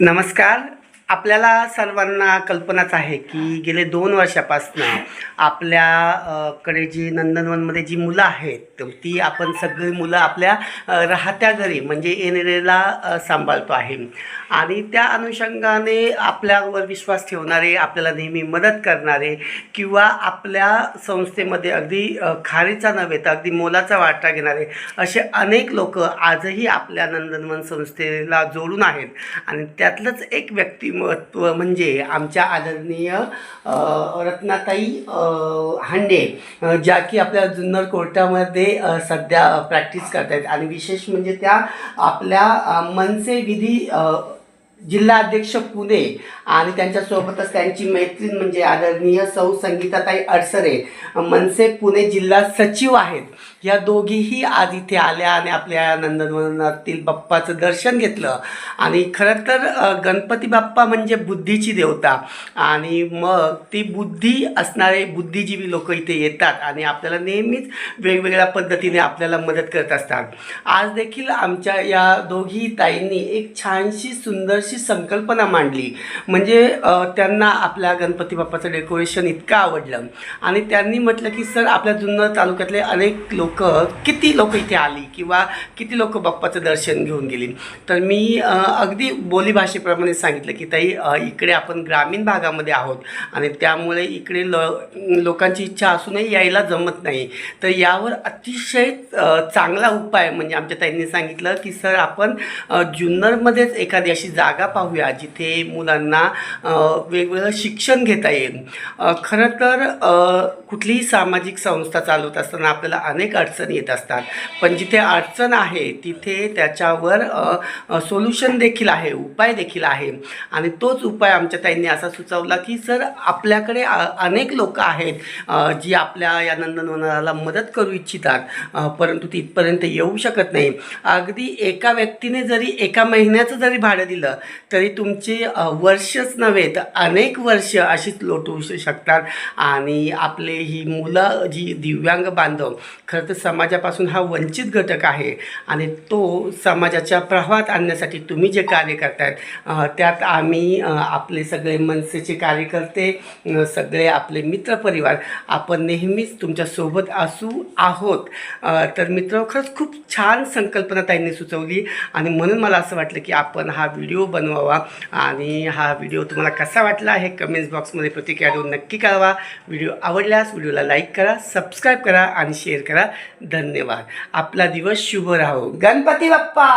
नमस्कार. आपल्याला सर्वांना कल्पनाच आहे की गेले दोन वर्षापासून आपल्याकडे जी नंदनवनमध्ये जी मुलं आहेत ती आपण सगळी मुलं आपल्या राहत्या घरी म्हणजे येणेरेला अ, सांभाळतो आहे. आणि त्या अनुषंगाने आपल्यावर विश्वास ठेवणारे आपल्याला नेहमी मदत करणारे किंवा आपल्या संस्थेमध्ये अगदी खारीचा नव्हे तर अगदी मोलाचा वाटा घेणारे असे अनेक लोक आजही आपल्या नंदनवन संस्थेला जोडून आहेत. आणि त्यातलंच एक महत्त्व म्हणजे आमच्या आदरणीय रत्नाताई हांडे ज्या की आपल्या जुन्नर कोर्टामध्ये सध्या प्रॅक्टिस करत आहेत आणि विशेष म्हणजे त्या आपल्या मनसे विधी जिल्हाध्यक्ष जिल्हा अध्यक्ष पुणे आणि त्यांच्यासोबतच त्यांची मैत्रीण म्हणजे आदरणीय सौ संगीताताई अडसरे मनसे पुणे जिल्हा सचिव आहेत. या दोघीही आज इथे आल्या आणि आपल्या नंदनवनातील बाप्पाचं दर्शन घेतलं. आणि खरं तर गणपती बाप्पा म्हणजे बुद्धीची देवता. आणि मग ती बुद्धी असणारे बुद्धिजीवी लोक इथे येतात आणि आपल्याला नेहमीच वेगवेगळ्या पद्धतीने आपल्याला मदत करत असतात. आज देखील आमच्या या दोघी ताईंनी एक छानशी अशी संकल्पना मांडली. म्हणजे त्यांना आपल्या गणपती बाप्पाचं डेकोरेशन इतकं आवडलं. आणि त्यांनी म्हटलं की सर आपल्या जुन्नर तालुक्यातले अनेक लोक किती लोक इथे आली किंवा किती लोक बाप्पाचं दर्शन घेऊन गेली? तर मी अगदी बोलीभाषेप्रमाणे सांगितलं की ताई इकडे आपण ग्रामीण भागामध्ये आहोत आणि त्यामुळे इकडे ल लोकांची इच्छा असूनही यायला जमत नाही. तर यावर अतिशय चांगला उपाय म्हणजे आमच्या ताईंनी सांगितलं की सर आपण जुन्नरमध्येच एखादी अशी जागा पाहूया जिथे मुलांना वेगवेगळं शिक्षण घेता येईल. खरं तर कुठलीही सामाजिक संस्था चालवत असताना आपल्याला अनेक अडचणी येत असतात. पण जिथे अडचण आहे तिथे त्याच्यावर सोल्युशन देखील आहे उपाय देखील आहे. आणि तोच उपाय आमच्या ताईंनी असा सुचवला की सर आपल्याकडे अनेक लोक आहेत जी आपल्या या नंदनवनाला मदत करू इच्छितात परंतु तिथपर्यंत येऊ शकत नाही. अगदी एका व्यक्तीने जरी एका महिन्याचं जरी भाडं दिलं तरी तुमची वर्षच नव्हे तर अनेक वर्ष अशीच लोटू शकतात. आणि आपले ही मुलं जी दिव्यांग बांधव खरं तर समाजापासून हा वंचित घटक आहे. आणि तो समाजाच्या प्रवाहात आणण्यासाठी तुम्ही जे कार्य करतायत त्यात आम्ही आपले सगळे मनसेचे कार्यकर्ते सगळे आपले मित्रपरिवार आपण नेहमीच तुमच्यासोबत असू आहोत. तर मित्र खरंच खूप छान संकल्पना त्यांनी सुचवली. आणि म्हणून मला असं वाटलं की आपण हा व्हिडिओ बनवावा. आणि हा व्हिडिओ तुम्हाला कसा वाटला हे कमेंट्स बॉक्समध्ये प्रतिक्रिया देऊन नक्की कळवा. व्हिडिओ आवडल्यास व्हिडिओला लाईक करा सबस्क्राईब करा आणि शेअर करा. धन्यवाद. आपला दिवस शुभ राहो. गणपती बाप्पा!